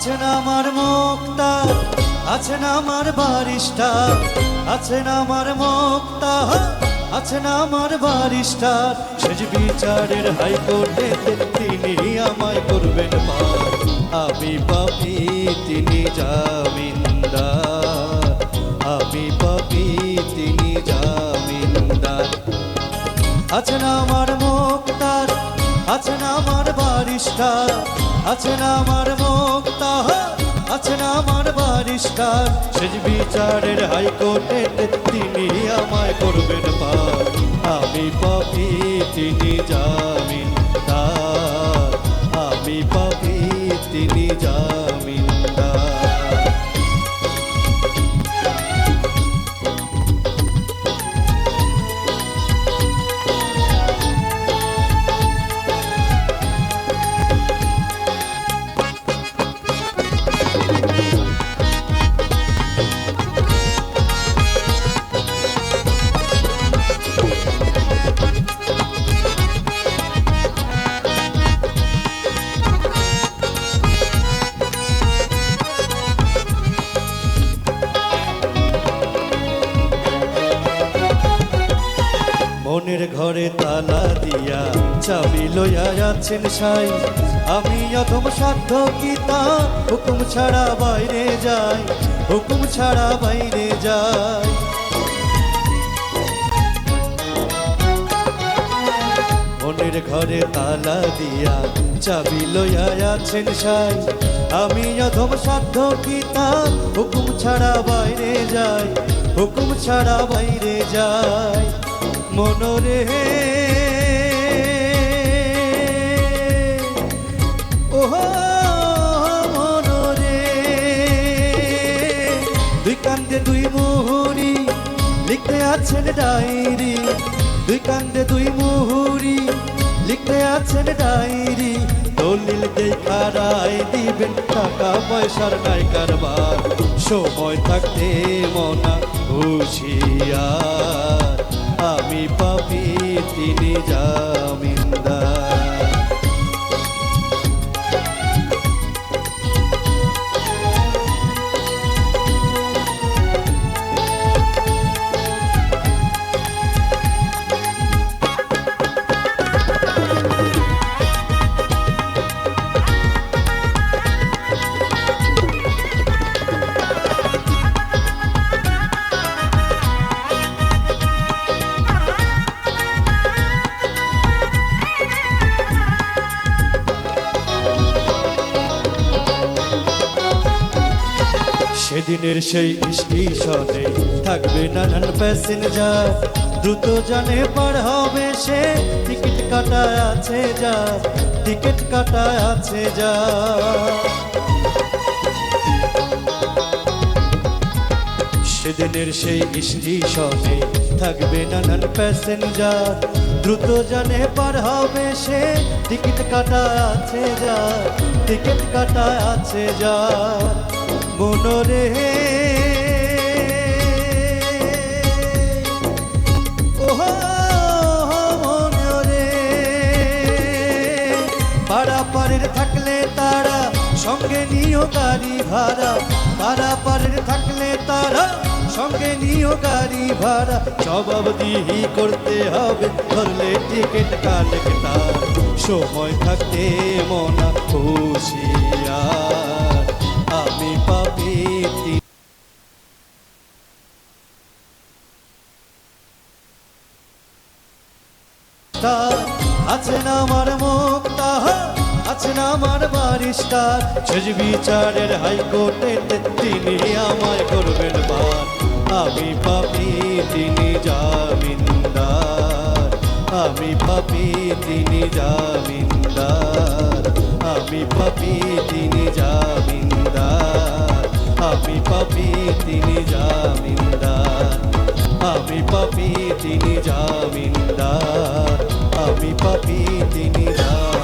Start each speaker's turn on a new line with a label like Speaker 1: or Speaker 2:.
Speaker 1: আছেন আমার মুক্তা আছেন আমার বারিস্টা আছেন আমার মুক্তা আছেন আমার বারিস্টার সেজ বিচারের হাইকোর্টে তিনি আমায় করবেন পার আমি পাপি, তিনি জামিনদার। আমি পাপি, তিনি জামিনদার। আছেন আমার মুক্তার আছেন আমার বারিস্টার আছেন আমার মুক্তার আছেন আমার বারিস্টার সেজ বিচারের হাইকোর্টে তিনি আমায় করবেন পার। আমি পাপি, তিনি জামিন তার আমি পাপি, তিনি জামিনদার। মনের ঘরে তালা দিয়া চাবি লইয়া যাচ্ছেন সাই। আমি অথম সাধ্য কি তা? হুকুম ছাড়া বাইরে যাই, হুকুম ছাড়া বাইরে যাই। মনের ঘরে তালা দিয়া চাবি লইয়া আছেন সাই। আমি অধম সাধ্য কি তা? হুকুম ছাড়া বাইরে যাই, হুকুম ছাড়া বাইরে যাই। মনরে। ওহো, মনরে। দুই কান্দে দুই মুহুরি লিখতে আছেন ডায়েরি। দুই কান্দে দুই মুহুরি লিখতে আছেন ডায়েরি। দলিল দেখা দিবেন টাকা, পয়সার নাই কারবার। সময় থাকতে মনা হুশিয়ার। তিনি জামিনদার সেদিনের সেই স্টেশনে থাকবে নানান প্যাসেঞ্জার। দ্রুত জানে পার হবে সে। টিকিট কাটা আছে যা, টিকিট কাটা আছে যা। সেদিনের সেই স্টেশনে থাকবে নানান প্যাসেঞ্জার। দ্রুত জানে পার হবে সে। টিকিট কাটা আছে যা, টিকিট কাটা আছে যা। মনরে পাড়া পাড়ের থাকলে তারা, সঙ্গে নিও গাড়ি ভাড়া। পাড়া পাড়ের থাকলে তারা, সঙ্গে নিও গাড়ি ভাড়া। জবাব দিহি করতে হবে, ধরলে টিকিট কালেক্টার। সময় থাকতে মনা খুশিয়ার তার আছেন আমার মুক্তা আছেন আমার বারিস্টার সেজ বিচারের হাইকোর্টে তিনি আমায় করবেন বার। আমি পাপি, তিনি জামিনদার। আমি পাপি, তিনি জামিনদার। আমি পাপি, তিনি জামিনদার। আমি পাপি তিনি জামিনদার। আমি পাপি তিনি জামিনদার। আমি পাপি তিনি জামিনদার।